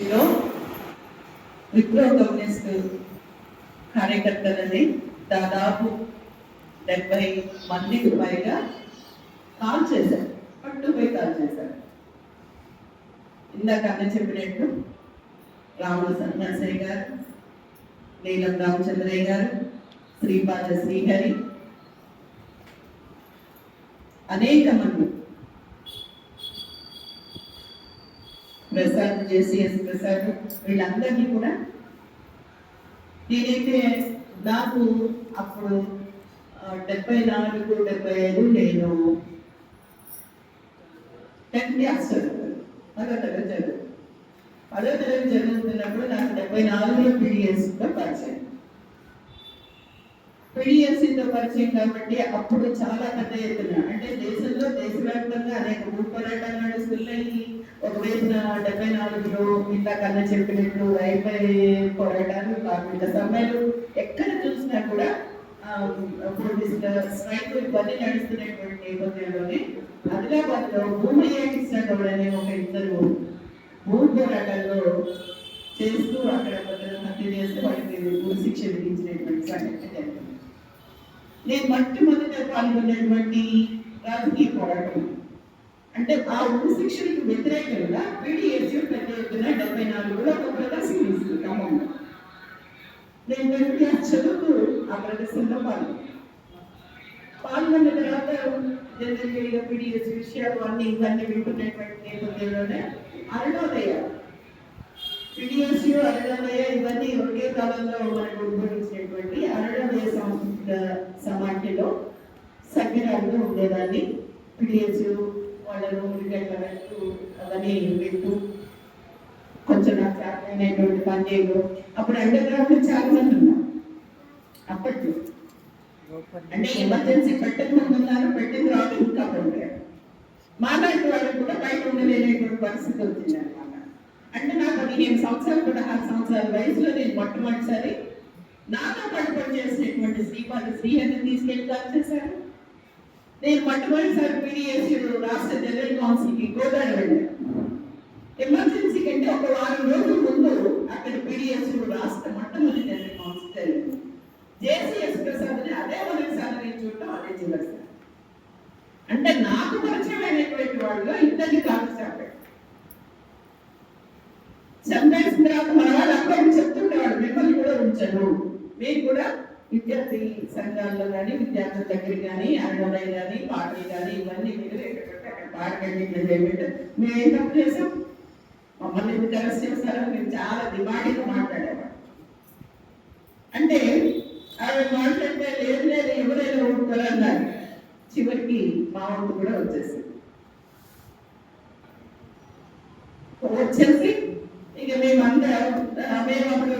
లో విప్లవ కమ్యూనిస్ట్ కార్యకర్తలని దాదాపు డెబ్బై మందికి పైగా కాల్ చేశారు. పట్టుపోయి కాల్ చేశారు. ఇందాక అన్న చెప్పినట్టు రాముల సన్యాసయ్య గారు నీలం రామచంద్రయ్య గారు శ్రీపాద శ్రీహరి అనేక మంది ప్రసాద్ జేసీఎస్ ప్రసాద్ వీళ్ళందరినీ కూడా నేనైతే నాకు అప్పుడు డెబ్బై నాలుగు డెబ్బై ఐదు నేను టెన్త్ క్లాస్ చదువుతాను పదో తరగతి చదువు పదో తరగతి చదువుతున్నప్పుడు నాకు డెబ్బై నాలుగులో పీడిఎస్తో పరిచయం. పీడిఎస్సీతో పరిచయం కాబట్టి అప్పుడు చాలా పెద్ద ఎత్తున అంటే దేశంలో దేశవ్యాప్తంగా అనేక భూ పోరాటాలు నడుస్తున్నాయి. ఒకవైపున డెబ్బై నాలుగులో ఇంత కన్నా చెప్పినట్లు రైల్వే పోరాటాలు కార్మిక సమ్మెలు ఎక్కడ చూసినా కూడా ఆ, స్ట్రైక్ ఇవన్నీ నడుస్తున్నటువంటి నేపథ్యంలోనే ఆదిలాబాద్లో భూమి కృష్ణ అనే ఒక ఇద్దరు భూ పోరాటాల్లో చేస్తూ అక్కడ కొందరు హత్య చేస్తూ వాళ్ళకి ఉరి శిక్ష విధించినటువంటి సంఘటన జరిగింది. నేను మొట్టమొదట పాల్గొన్నటువంటి రాజకీయ పోరాటం. అంటే ఆ ఉరి శిక్షలకు వ్యతిరేకంగా పీడిఎస్యూ పెద్ద ఎత్తున డెబ్బై నాలుగులో ఒక ప్రదర్శన ఇస్తుంది నేను వెళ్ళి క్లాస్ చదువుతూ ఆ ప్రదర్శనలో పాల్గొన్నాను. పాల్గొన్న తర్వాత జనరల్గా పీడిఎస్ విషయాలు అన్ని ఇవన్నీ వింటున్నటువంటి నేపథ్యంలోనే అరుణోదయ పిడిఎస్యు అరుణోదయ ఇవన్నీ ఒకే కాలంలో మనకు ఉద్భవించినటువంటి అరుణోదయ సమాఖ్యలో సభ్యురాలుగా ఉండేదాన్ని. పీడిఎస్యూ వాళ్ళను ఉరికెళ్ళబెట్టు అవన్నీ వింటూ కొంచెం నాకు చేతనైనటువంటి పనిచేయలు అప్పుడు అండర్ గ్రౌండ్ చాలా మంది ఉన్నారు. అప్పట్లో. అంటే ఎమర్జెన్సీ పెట్టక ముందు ఉన్నారు పెట్టిన తర్వాత ఇంకా పెట్టారు మాలాంటి వాళ్ళు కూడా బయట ఉండలేనటువంటి పరిస్థితి వచ్చింది అనమాట అంటే నా పదిహేను సంవత్సరాలు కూడా ఆరు సంవత్సరాల వయసులో నేను మొట్టమొదటిసారి నాతో పాటు పనిచేసినటువంటి శ్రీపాద శ్రీహరిని తీసుకెళ్ళి కాల్ చేశారు. నేను మొట్టమొదటిసారి పీడిఎస్ రాష్ట్ర జనరల్ కౌన్సిల్కి గోదావరి వెళ్ళాను ఎమర్జెన్సీ కంటే ఒక వారం రోజుల ముందు అక్కడ పీడిఎస్ రాష్ట్ర మొట్టమొదటి జనరల్ కౌన్సిల్ జరిగింది. జేసీఎస్ ప్రసాద్ని అదే మొదటిసారి నేను చూడటం అదే చివరిసారి. అంటే నాకు పరిచయమైనటువంటి వాళ్ళు ఇద్దరిని కాదు చెప్పాడు చంపేసిన తర్వాత మన వాళ్ళు అక్కడ చెప్తుండేవాడు మిమ్మల్ని కూడా ఉంచను మీరు కూడా విద్యార్థి సంఘాల్లో కానీ విద్యార్థుల దగ్గర కానీ అన్నమయ్య కానీ పార్టీ కానీ ఇవన్నీ మీరు ఎక్కడికంటే అక్కడ మేము ఏం తప్పు చేసాం మమ్మల్ని ఎందుకు అరెస్ట్ చేస్తారో మేము చాలా డిమాండ్గా మాట్లాడేవాడు అంటే ఆమె మాట్లాడితే లేదు లేదు ఎవరైనా ఊరుకోరు అన్నారు. చివరికి మా వంతు కూడా వచ్చేసింది. వచ్చేసి ఇక మేమందరం మేము అప్పుడు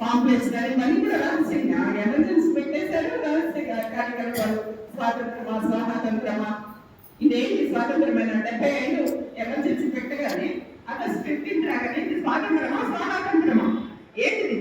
కాంప్లెక్స్ కానీ ఇవన్నీ కూడా రహస్యంగా ఎమర్జెన్సీ పెట్టేశారు రహస్యంగా కార్యక్రమాలు స్వాతంత్రమా స్వాతంత్రమా? ఇదేంటి స్వాతంత్రమైన? డెబ్బై ఐదు ఎమర్జెన్సీ పెట్టగానే ఆగస్ట్ ఫిఫ్టీన్త్ రాగానే ఇది స్వాతంత్రమా స్వాతంత్రమా? ఏంటిది?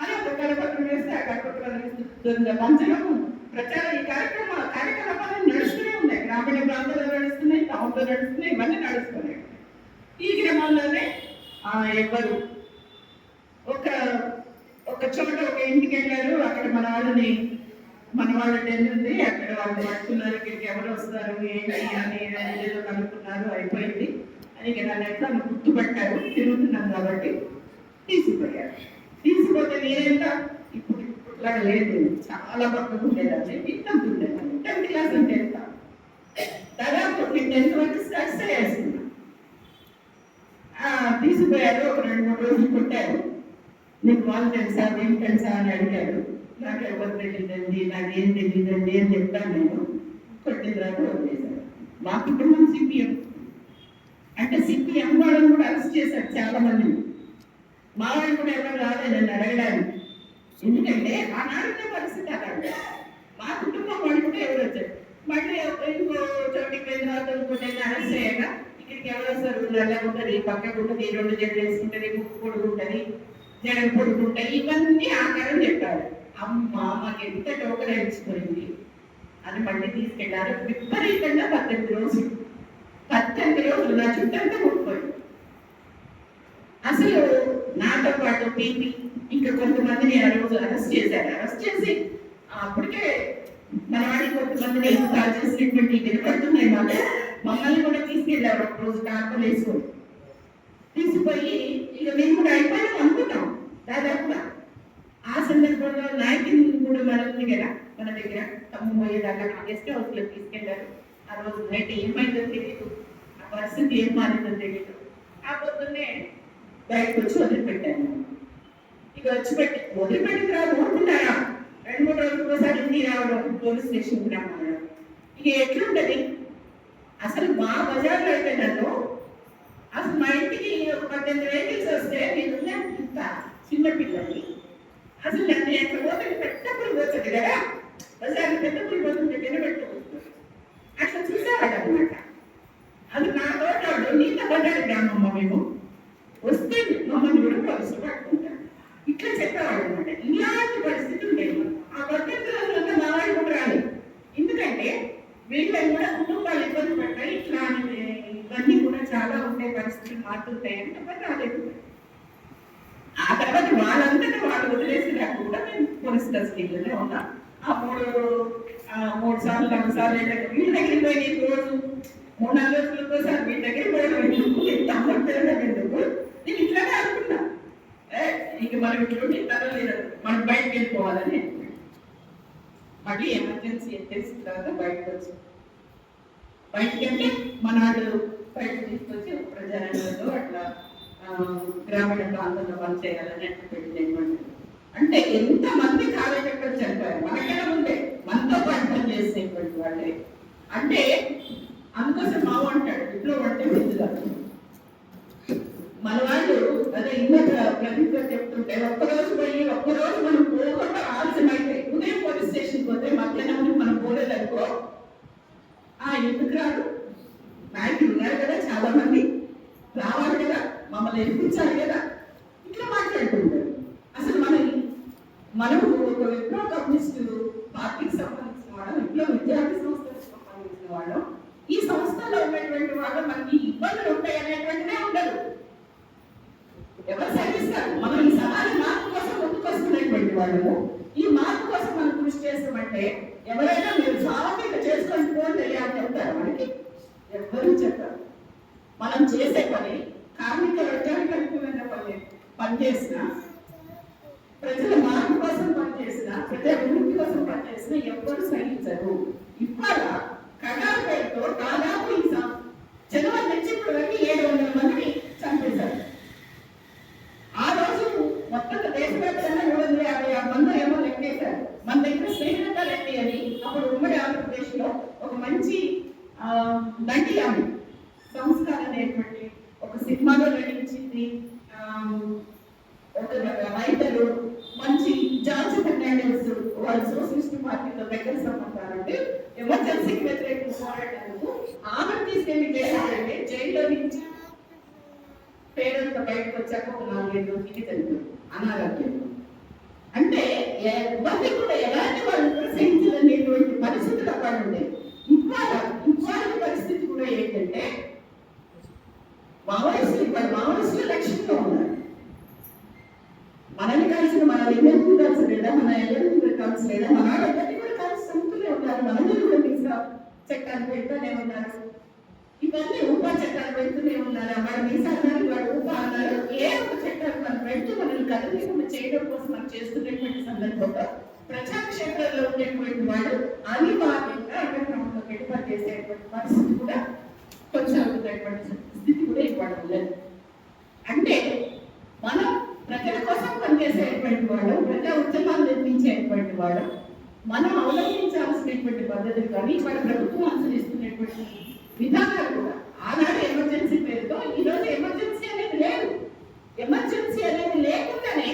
అని ఒక కరపత్రం వేస్తే ఆ కరపత్రం పంచడం ప్రచారం ఈ కార్యక్రమ కార్యకలాపాలు నడుస్తూనే ఉన్నాయి. గ్రామీణ ప్రాంతాల్లో నడుస్తున్నాయి టౌన్లో నడుస్తున్నాయి ఇవన్నీ నడుస్తున్నాయి. ఈ క్రమంలోనే ఆ ఎవరు చోట ఒక ఇంటికి వెళ్ళారు. అక్కడ మన వాళ్ళని మన వాళ్ళ టెన్ ఉంది. అక్కడ వాళ్ళు పడుతున్నారు ఇక్కడికి ఎవరు వస్తారు? ఏంటి? అని ఏదో కనుక్కున్నారు. అయిపోయింది. అని ఇక నన్ను ఎట్లా గుర్తుపట్టారు. తిరుగుతున్నాం కాబట్టి తీసిపోయారు. తీసిపోతే నేనెంత? ఇప్పుడు ఇప్పుడులాగా లేదు. చాలా పక్కకు ఉండేదాన్ని ఇంత ఉండేదాన్ని టెన్త్ క్లాస్ అంటే ఎంత? దాదాపు నేను టెన్త్ వరకు స్టడీస్ వేసుకున్నాను ఆ, తీసిపోయారు. ఒక రెండు మూడు రోజులు కొట్టారు. నీకు వాళ్ళు తెలుసా ఏం తెలుసా అని అడిగాడు. నాకు ఎవరు తెలియదండి నాకేం తెలియదండి అని చెప్తాను నేను. కొట్టిన తర్వాత వదిలేశారు మా కుటుంబం సిపిఎం. అంటే సిపిఎం వాళ్ళని కూడా అరెస్ట్ చేశారు చాలా మంది మా వాళ్ళు కూడా ఎవరు రాలేదు నన్ను అడగడానికి. ఎందుకంటే ఆనాడున్న పరిస్థితి అలాంటి మా కుటుంబం వాళ్ళు కూడా ఎవరు వచ్చారు? మళ్ళీ ఇంకో చోటికి వెళ్ళిన తర్వాత ఇంకోటి అరెస్ట్ చేయగా ఇక్కడికి ఎవరు వస్తారు? నల్లగా ఉంటుంది పక్కకు ఉంటుంది రెండు జడ్లు వేసుకుంటుంది ముక్కు పొడుగు ఉంటుంది జడలు పొడుగు ఇవన్నీ ఆకారం చెప్పారు అమ్మ మాకు ఎంత టోకన్ అని మళ్ళీ తీసుకెళ్ళారు విపరీతంగా పద్దెనిమిది రోజులు. పద్దెనిమిది రోజులు నా చుట్టంతా ముట్టిపోయింది అసలు నాతో పాటు పీపీ ఇంకా కొంతమందిని ఆ రోజు అరెస్ట్ చేశారు. అరెస్ట్ చేసి ఆ, అప్పటికే మనవాడి కొంతమందిని కాల్ చేసినటువంటి వినపడుతున్నాయి మాకు? మమ్మల్ని కూడా తీసుకెళ్ళారు ఒక రోజు కార్పలు వేసుకొని. తీసుకుపోయి ఇక మేము కూడా కూడా ఉంది కదా మన దగ్గర తమ్ము పోయేదాకా గెస్ట్ హౌస్లో తీసుకెళ్ళారు ఆ రోజు నైట్ ఏమైందో తెలియదు ఆ పరిస్థితి ఏం మారిందో తెలియదు ఆ పొద్దున్నే బయటకు వచ్చి వదిలిపెట్టాను ఇక వచ్చి పెట్టి వదిలిపెట్టి రాదు ఊరుకుంటారా? రెండు మూడు రోజులు ఒకసారి ఇంటికి రావడం పోలీస్ స్టేషన్కి రావడం ఇక ఎట్లుంటది అసలు మా బజార్లో అయితే నన్ను అసలు మా ఇంటికి పద్దెనిమిది వెహికల్స్ వస్తే నేను ఇంత చిన్న పిల్లల్ని. అసలు నన్ను ఎక్కడ పోతే పెద్ద పులి పోతుంది కదా. బజార్లో పెద్ద పులి పోతుంటే వినబెట్టుకుంటుంది అట్లా చూసేవాడు అనమాట అది నా తోట నీళ్ళ పడ్డాడు గ్రామమ్మ మేము. వస్తే మమ్మల్ని కూడా పోలీసులు పట్టుకుంటారు. ఇట్లా చెప్పేవాడు అనమాట ఇలాంటి పరిస్థితి ఉండేది ఆ పద్ధతి రోజులంతా మా వాళ్ళు కూడా రాలేదు. ఎందుకంటే వీళ్ళని కూడా కుటుంబాలు ఇబ్బంది పడ్డాయి. ఇట్లా ఇవన్నీ కూడా చాలా ఉండే పరిస్థితులు మారుతుంటాయని చెప్పి రాలేదు. ఆ తర్వాత వాళ్ళంతటా వాళ్ళు వదిలేసినాక కూడా మేము పోలీస్ కస్టడీలోనే ఉన్నాం. ఆ మూడు మూడు సార్లు నాలుగు సార్లు ఏంటంటే వీళ్ళ దగ్గరికి పోయి రోజు మూడు నాలుగు రోజులకు ఒకసారి వీళ్ళ దగ్గరికి పోయడం ఎందుకు? ఎంత అమౌంట్ ఎందుకు? నేను ఇట్లానే అనుకున్నా. ఇంక మనం ఇప్పుడు తింటారో లేదో మనం బయటకు వెళ్ళిపోవాలని. మళ్ళీ ఎమర్జెన్సీ ఎత్తేసిన తర్వాత బయటకు వచ్చి బయటకు వెళ్తే మనాడు బయట తీసుకొచ్చి ప్రజారంగంలో అట్లా గ్రామీణ ప్రాంతంలో పనిచేయాలని చేయాలని పెట్టినటువంటి అంటే ఎంత మంది కార్యకర్తలు చనిపోయారు? మనకన్నా ఉండే? మనతో పాటు పని చేసేటువంటి వాళ్ళే. అంటే అందుకోసం మావ అంటాడు ఇంట్లో పడితే విడుదల మన వాళ్ళు అదే ఇందాక ప్రదీప్ గారు చెప్తుంటే ఒక్కరోజు పోయి ఒక్కరోజు మనం పోకుండా ఆలస్యం అయితే ఉదయం పోలీస్ స్టేషన్ పోతే మధ్యాహ్నం మనం పోలేదనుకో ఆ ఎందుకు రాడు? నాయకులు ఉన్నారు కదా చాలా మంది. రావాలి కదా. మమ్మల్ని ఎప్పించాలి కదా? ఇట్లా మాట్లాడుకుంటారు. అసలు మన మనం ఒక విప్లవ కమ్యూనిస్టు పార్టీకి సంబంధించిన వాళ్ళం ఇంట్లో విద్యార్థి సంస్థలకు సంబంధించిన వాళ్ళం. ఈ సంస్థలో ఉన్నటువంటి వాళ్ళు మనకి ఇబ్బందులు ఉంటాయి అనేటువంటిదే ఉండదు. ఎవరు సహిస్తారు? మనం ఈ సమాజ మార్పు కోసం ముందుకు వస్తున్నటువంటి వాళ్ళము. ఈ మార్పు కోసం మనం కృషి చేస్తామంటే ఎవరైనా మీరు సామర్థ్యం చేసుకొని పోని అని చెప్తారు మనకి ఎవరు చెప్పారు. మనం చేసే పని కార్మిక వర్గానికి అనుకూలంగా పని పనిచేసిన ప్రజల మార్పు కోసం పనిచేసిన ప్రజల అభివృద్ధి కోసం పనిచేసిన ఎవ్వరు సహించరు. ఇవాళ కడాల పేరుతో దాదాపు ఈ సం- జనవరి నుంచి ఇప్పటి వరకు ఏడు వందల మందిని చంపేశారు. ఆ రోజు మొత్తం దేశవ్యాప్తంగా మూడు వందల యాభై ఆరు మంది ఏమో లెక్కేశారు. మన దగ్గర శ్రీలంక రెడ్డి అని అప్పుడు ఉమ్మడి ఆంధ్రప్రదేశ్లో ఒక మంచి ఆ, నటి ఆమె సంస్కారం అనేటువంటి ఒక సినిమాలో నటించింది ఆ, ఒక రైతరు మంచి జార్జ్ ఫెర్నాండెస్ వాళ్ళ సోషలిస్ట్ పార్టీతో దగ్గర సంబంధాలు అంటే ఎమర్జెన్సీకి వ్యతిరేకంగా పోరాటందుకు ఆమె మీకు చేశారంటే జైల్లో నుంచి పేరెంట్ బయటకు వచ్చాక ఒక నాలుగైదు రోజులకి తెలుసు అనారోగ్యం. అంటే ఎవరిని కూడా ఎలాంటి వాళ్ళు కూడా సహించలేనటువంటి పరిస్థితులు అక్కడ ఉండేవి. ఇవాళ ఇవాళ పరిస్థితి కూడా ఏంటంటే మావోయిస్టులు ఇప్పుడు మావోయిస్టుల లక్ష్యంగా ఉన్నారు. మనల్ని కలిసిన మన లింగం కలిసి లేదా మన ఎవరికి కలిసి లేదా మన ఎవరిని కూడా కలిసి సంతులే ఉన్నారు. మనల్ని కూడా తీసుకురా చెక్కాలి పెడతానే ఉన్నారు. ఇవన్నీ ఉపా చట్టాలు పెడుతూనే ఉన్నారా. మరి మీసా వాడు ఉపా అన్నారు. ఏ ఒక చట్టాలు మనం పెడుతూ మనల్ని కదలికుండా చేయడం కోసం మనం చేస్తున్నటువంటి సందర్భంలో ప్రజాక్షేత్రంలో ఉండేటువంటి వాడు అనివార్యంగా అండర్గ్రౌండ్ గడిపా చేసేటువంటి పరిస్థితి కూడా కొనసాగుతున్నటువంటి స్థితి కూడా ఇవ్వడం లేదు అంటే మనం ప్రజల కోసం పనిచేసేటువంటి వాడు ప్రజా ఉద్యమాలు నిర్మించేటువంటి వాడు మనం అవలంబించాల్సినటువంటి పద్ధతులు కానీ ఇవాళ ప్రభుత్వం అనుసరిస్తున్నటువంటి విధానాలు కూడా. ఆనాడు ఎమర్జెన్సీ పేరుతో ఈరోజు రోజు ఎమర్జెన్సీ అనేది లేదు ఎమర్జెన్సీ అనేది లేకుండానే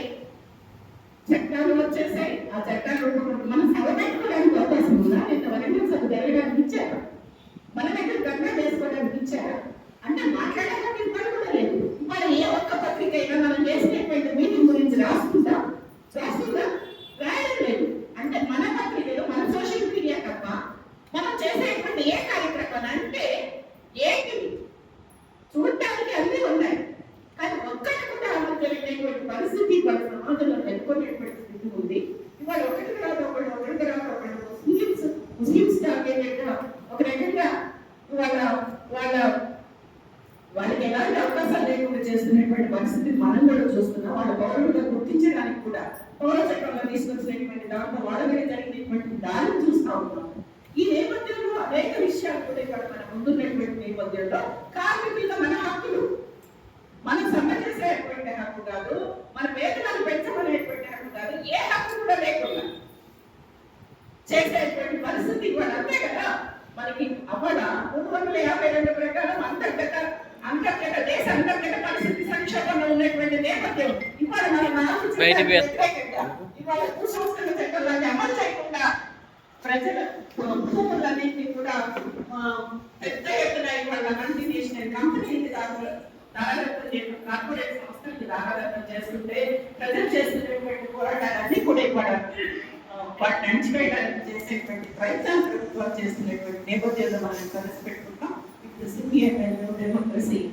చట్టాలు వచ్చేసాయి ఆ చట్టాలు రూపొంది- మనం సవరించుకోవడానికి అవకాశం ఉందా నిన్న వరంగల్ సభ జరగడానికి ఇచ్చారు మన దగ్గర గంగా వేసుకోవడానికి ఇచ్చారా అంటే మాట్లాడడానికి ఇవ్వడం కూడా లేదు మరి ఏ ఒక్క పత్రిక అయినా మనం చేసినటువంటి మీటింగ్ గురించి రాస్తుందా రాస్తుందా రాయడం లేదు అంటే మన పత్రికలు మన సోషల్ మీడియా తప్ప మనం చేసేటువంటి ఏ కార్యక్రమం అంటే ఏంటి చూడటానికి అన్నీ ఉన్నాయి కానీ ఒక్కటి కూడా ఇవాళ సమాజంలో నెలకొనేటువంటి స్థితి ఉంది ఇవాళ ఒకటి తర్వాత ఒకటి ఒకటి తర్వాత ఒకటి ముస్లిమ్స్ ముస్లిమ్స్ టార్గెటెడ్గా ఒక రకంగా వాళ్ళ వాళ్ళ వాళ్ళకి ఎలాంటి చేస్తున్నటువంటి పరిస్థితి మనం కూడా చూస్తున్నాం. వాళ్ళ పౌరులుగా గుర్తించడానికి కూడా పౌర చట్టంలో తీసుకొచ్చినటువంటి దాంట్లో వాళ్ళ మీద జరిగినటువంటి దారిని చూస్తా ఉన్నాం. ఈ నేపథ్యంలో అనేక విషయాలు కూడా ఇక్కడ మన ముందున్నటువంటి నేపథ్యంలో కార్మికుల మన హక్కులు మనం సమ్మె చేసేటువంటి హక్కు కాదు మన వేతనాలు పెంచమనేటువంటి హక్కు కాదు ఏ హక్కు కూడా లేకుండా చేసేటువంటి పరిస్థితి కూడా అంతే కదా. మనకి అవ్వడా మూడు వందల యాభై రెండు ప్రకారం అంతర్గత అంతర్గత దేశ అంతర్గత పరిస్థితి సంక్షోభంలో ఉన్నటువంటి నేపథ్యం ఇవాళ మన ఇవాళ భూసంస్కరణ చట్టాలన్నీ అమలు చేయకుండా ప్రజల భూములన్నింటినీ కూడా పెద్ద ఎత్తున ఇవాళ మల్టీనేషనల్ కంపెనీకి దాదాపు కార్పొరేట్ సంస్థలకి దారాదత్తం చేస్తుంటే ప్రజలు చేస్తున్నటువంటి పోరాటాలన్నీ కూడా ఇవాళ వాటిని అణచివేయడానికి చేసేటువంటి ప్రయత్నాలు ప్రభుత్వాలు చేస్తున్నటువంటి నేపథ్యంలో మనం కలిసి పెట్టుకుంటాం. seguir me remédio, eu assim.